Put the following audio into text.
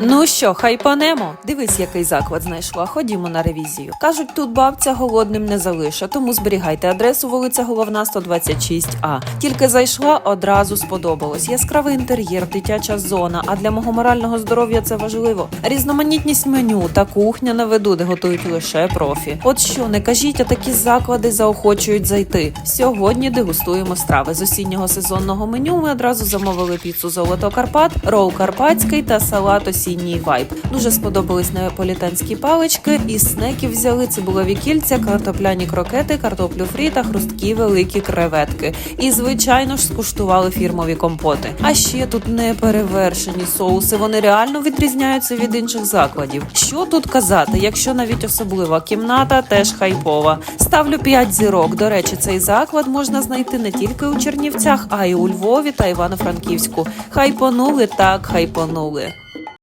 Ну що, хайпанемо? Дивись, який заклад знайшла. Ходімо на ревізію. Кажуть, тут бабця голодним не залиша, тому зберігайте адресу вулиця Головна 126А. Тільки зайшла, одразу сподобалось. Яскравий інтер'єр, дитяча зона. А для мого морального здоров'я це важливо. Різноманітність меню та кухня на виду, де готують лише профі. От що не кажіть, а такі заклади заохочують зайти. Сьогодні дегустуємо страви з осіннього сезонного меню. Ми одразу замовили піцу Золото Карпат, рол карпатський та салат осінній вайб. Дуже сподобались неаполітанські палички. Із снеків взяли цибулові кільця, картопляні крокети, картоплю фрі та хрусткі великі креветки. І звичайно ж скуштували фірмові компоти. А ще тут неперевершені соуси. Вони реально відрізняються від інших закладів. Що тут казати, якщо навіть особлива кімната теж хайпова. Ставлю 5 зірок. До речі, цей заклад можна знайти не тільки у Чернівцях, а й у Львові та Івано-Франківську. Хайпонули так, хайпонули.